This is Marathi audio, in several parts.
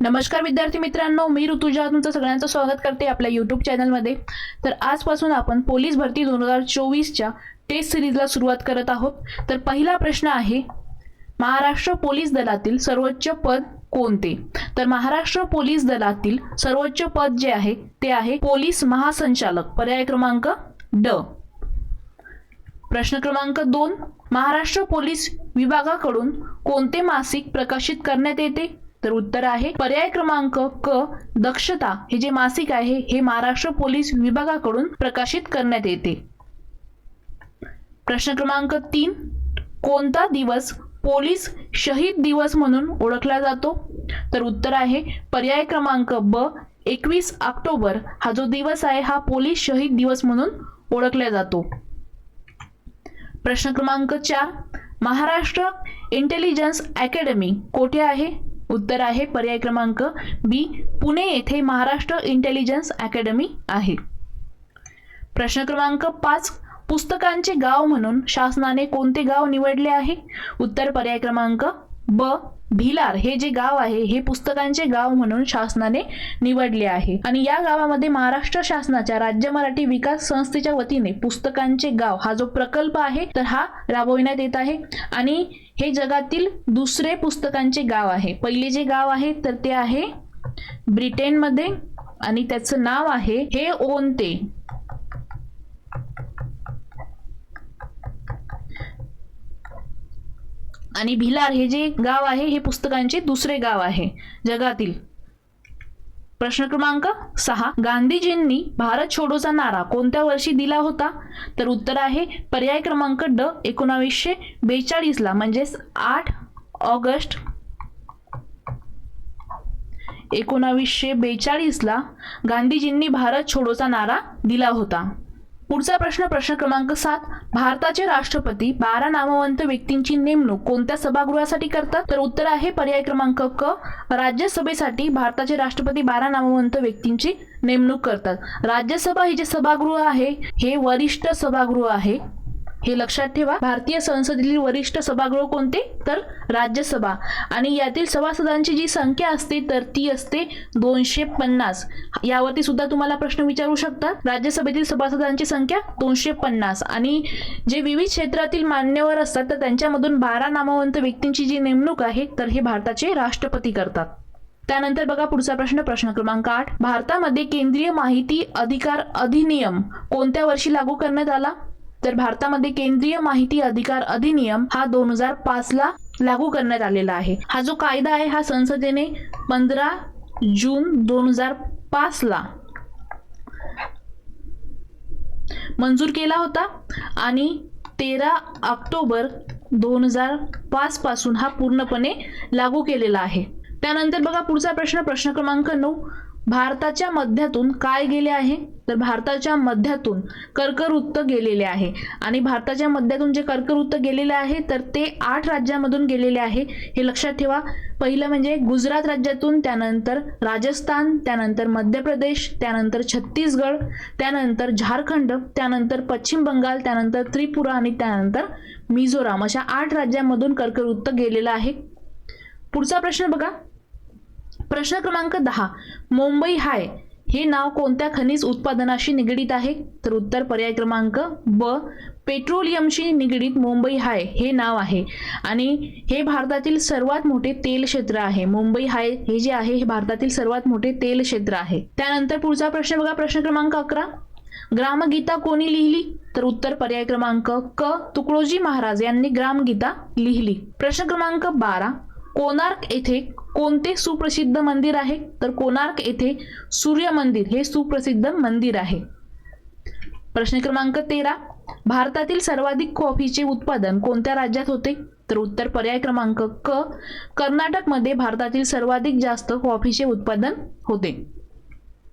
नमस्कार विद्यार्थी मित्रांनो मी ऋतुजा तुमचं सगळ्यांचं स्वागत करते आपल्या यूट्यूब चॅनलमध्ये तर आजपासून आपण पोलीस भरती दोन हजार चोवीसच्या टेस्ट सिरीजला सुरुवात करत आहोत. तर पहिला प्रश्न आहे महाराष्ट्र पोलीस दलातील सर्वोच्च पद कोणते? तर महाराष्ट्र पोलीस दलातील सर्वोच्च पद जे आहे ते आहे पोलीस महासंचालक. पर्याय क्रमांक ड. प्रश्न क्रमांक दोन महाराष्ट्र पोलीस विभागाकडून कोणते मासिक प्रकाशित करण्यात येते? तर उत्तर आहे पर्याय क्रमांक क दक्षता. हे जे मासिक आहे हे महाराष्ट्र पोलीस विभागाकडून प्रकाशित करण्यात येते. प्रश्न क्रमांक तीन. कोणता दिवस पोलीस शहीद दिवस म्हणून ओळखला जातो? तर उत्तर आहे पर्याय क्रमांक ब एकवीस ऑक्टोबर. हा जो दिवस आहे हा पोलीस शहीद दिवस म्हणून ओळखला जातो. प्रश्न क्रमांक चार. महाराष्ट्र इंटेलिजन्स अकॅडमी कोठे आहे? उत्तर आहे पर्याय क्रमांक बी पुणे येथे महाराष्ट्र इंटेलिजन्स अकॅडमी आहे. प्रश्न क्रमांक पाच पुस्तकांचे गाव म्हणून शासनाने कोणते गाव निवडले आहे? उत्तर पर्याय क्रमांक ब भिलार हे जे गाव आहे हे पुस्तकांचे गाव म्हणून शासनाने निवडले आहे. आणि या गावामध्ये महाराष्ट्र शासनाच्या राज्य मराठी विकास संस्थेच्या वतीने पुस्तकांचे गाव हा जो प्रकल्प आहे तर हा राबविण्यात येत आहे. आणि हे जगातील दुसरे पुस्तकांचे गाव आहे. पहिले जे गाव आहे तर ते आहे ब्रिटनमध्ये आणि त्याचं नाव आहे हे ओनते आणि भिलार हे जे गाव आहे हे पुस्तकांचे दुसरे गाव आहे जगातील. प्रश्न क्रमांक सहा. गांधीजींनी भारत छोडोचा नारा कोणत्या वर्षी दिला होता? तर उत्तर आहे पर्याय क्रमांक ड एकोणावीसशे बेचाळीसला म्हणजेच आठ ऑगस्ट एकोणावीसशे बेचाळीसला गांधीजींनी भारत छोडोचा नारा दिला होता. पुढचा प्रश्न प्रश्न क्रमांक सात. भारताचे राष्ट्रपती बारा नामवंत व्यक्तींची नेमणूक कोणत्या सभागृहासाठी करतात? तर उत्तर आहे पर्याय क्रमांक क. राज्यसभेसाठी भारताचे राष्ट्रपती बारा नामवंत व्यक्तींची नेमणूक करतात. राज्यसभा हे जे सभागृह आहे हे वरिष्ठ सभागृह आहे. हे लक्षात ठेवा. भारतीय संसदेतील वरिष्ठ सभागृह कोणते? तर राज्यसभा. आणि यातील सभासदांची जी संख्या असते तर ती असते दोनशे पन्नास. यावरती सुद्धा तुम्हाला प्रश्न विचारू शकतात. राज्यसभेतील सभासदांची संख्या दोनशे पन्नास. आणि जे विविध क्षेत्रातील मान्यवर असतात तर त्यांच्यामधून बारा नामवंत व्यक्तींची जी नेमणूक आहे तर हे भारताचे राष्ट्रपती करतात. त्यानंतर बघा पुढचा प्रश्न. प्रश्न क्रमांक आठ. भारतामध्ये केंद्रीय माहिती अधिकार अधिनियम कोणत्या वर्षी लागू करण्यात आला? तर भारतामध्ये केंद्रीय माहिती अधिकार अधिनियम हा दोन हजार पाच ला लागू करण्यात आलेला आहे. हा जो कायदा आहे हा संसदेने पंधरा जून दोन हजार पाच ला मंजूर केला होता आणि तेरा ऑक्टोबर दोन हजार पाच पासून हा पूर्णपणे लागू केलेला आहे. त्यानंतर बघा पुढचा प्रश्न प्रश्न क्रमांक नऊ. भारताच्या मध्यातून काय गेले आहे? तर भारताच्या मध्यातून कर्कवृत्त गेलेले आहे. आणि भारताच्या मध्यातून जे कर्कवृत्त गेलेले आहे तर ते आठ राज्यामधून गेलेले आहे. हे लक्षात ठेवा. पहिलं म्हणजे गुजरात राज्यातून त्यानंतर राजस्थान त्यानंतर मध्य प्रदेश त्यानंतर छत्तीसगड त्यानंतर झारखंड त्यानंतर पश्चिम बंगाल त्यानंतर त्रिपुरा आणि त्यानंतर मिझोराम. अशा आठ राज्यांमधून कर्कवृत्त गेलेलं आहे. पुढचा प्रश्न बघा. प्रश्न क्रमांक दहा. मुंबई हाय हे नाव कोणत्या खनिज उत्पादनाशी निगडीत आहे? तर उत्तर पर्याय क्रमांक ब. पेट्रोलियमशी निगडीत मुंबई हाय हे नाव आहे. आणि हे भारतातील सर्वात मोठे तेल क्षेत्र आहे. मुंबई हाय हे जे आहे हे भारतातील सर्वात मोठे तेल क्षेत्र आहे. त्यानंतर पुढचा प्रश्न बघा प्रश्न क्रमांक अकरा. ग्रामगीता कोणी लिहिली? तर उत्तर पर्याय क्रमांक क. तुकडोजी महाराज यांनी ग्रामगीता लिहिली. प्रश्न क्रमांक बारा. कोणार्क येथे कोणते सुप्रसिद्ध मंदिर आहे? तर कोणार्क येथे सूर्य मंदिर हे सुप्रसिद्ध मंदिर आहे. प्रश्न क्रमांक तेरा. भारतातील सर्वाधिक कॉफीचे उत्पादन कोणत्या राज्यात होते? तर उत्तर पर्याय क्रमांक क. कर्नाटकमध्ये भारतातील सर्वाधिक जास्त कॉफीचे उत्पादन होते.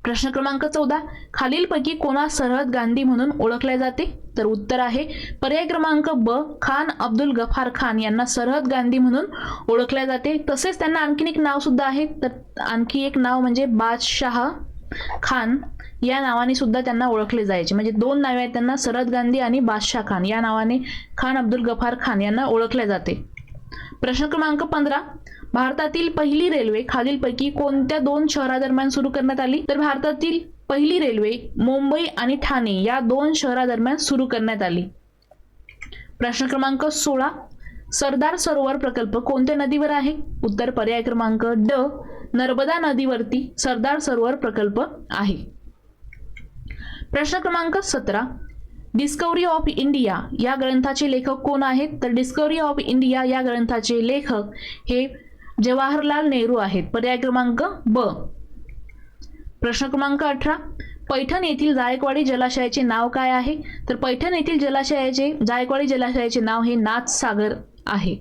प्रश्न क्रमांक चौदा. खालीलपैकी कोणा सरहद गांधी म्हणून ओळखले जाते? तर उत्तर आहे पर्याय क्रमांक ब खान अब्दुल गफार खान यांना सरहद गांधी म्हणून ओळखले जाते. तसेच त्यांना आणखीन एक नाव सुद्धा आहे. तर आणखी एक नाव म्हणजे बादशाह खान या नावाने सुद्धा त्यांना ओळखले जायचे. म्हणजे दोन नावे आहेत त्यांना सरहद गांधी आणि बादशाह खान. या नावाने खान अब्दुल गफार खान यांना ओळखले जाते. प्रश्न क्रमांक पंधरा. भारतातील पहिली रेल्वे खालीलपैकी कोणत्या दोन शहरादरम्यान सुरू करण्यात आली? तर भारतातील पहिली रेल्वे मुंबई आणि ठाणे या दोन शहरादरम्यान सुरू करण्यात आली. प्रश्न क्रमांक सोळा. सरदार सरोवर प्रकल्प कोणत्या नदीवर आहे? उत्तर पर्याय क्रमांक ड. नर्मदा नदीवरती सरदार सरोवर प्रकल्प आहे. प्रश्न क्रमांक सतरा. डिस्कवरी ऑफ इंडिया या ग्रंथाचे लेखक कोण आहेत? तर डिस्कवरी ऑफ इंडिया या ग्रंथाचे लेखक हे जवाहरलाल नेहरू आहेत. पर्याय क्रमांक ब. प्रश्न क्रमांक अठरा. पैठण येथील जायकवाडी जलाशयाचे नाव काय आहे? तर पैठण येथील जलाशयाचे जायकवाडी जलाशयाचे नाव हे नाथ सागर आहे.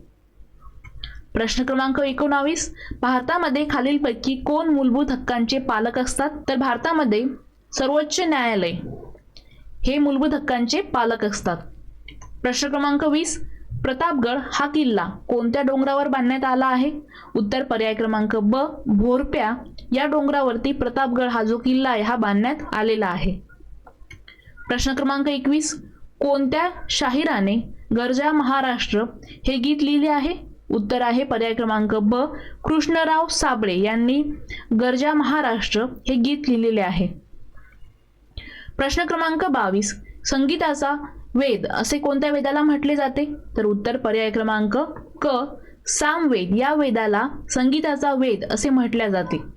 प्रश्न क्रमांक एकोणावीस. भारतामध्ये खालीलपैकी कोण मूलभूत हक्कांचे पालक असतात? तर भारतामध्ये सर्वोच्च न्यायालय हे मूलभूत हक्कांचे पालक असतात. प्रश्न क्रमांक वीस. प्रतापगड हा किल्ला कोणत्या डोंगरावर बांधण्यात आला आहे? उत्तर पर्याय क्रमांक ब भोरप्या. या डोंगरावरती प्रतापगड हा जो किल्ला आहे हा बांधण्यात आलेला आहे. प्रश्न क्रमांक एकवीस कोणत्या शाहिराने गरजा महाराष्ट्र हे गीत लिहिले आहे? उत्तर आहे पर्याय क्रमांक ब कृष्णराव साबळे यांनी गरजा महाराष्ट्र हे गीत लिहिलेले आहे. प्रश्न क्रमांक बावीस संगीताचा वेद. असे कोणत्या वेदाला म्हटले जाते? तर उत्तर पर्याय क्रमांक क. सामवेद. या वेदाला संगीताचा वेद असे म्हटले जाते.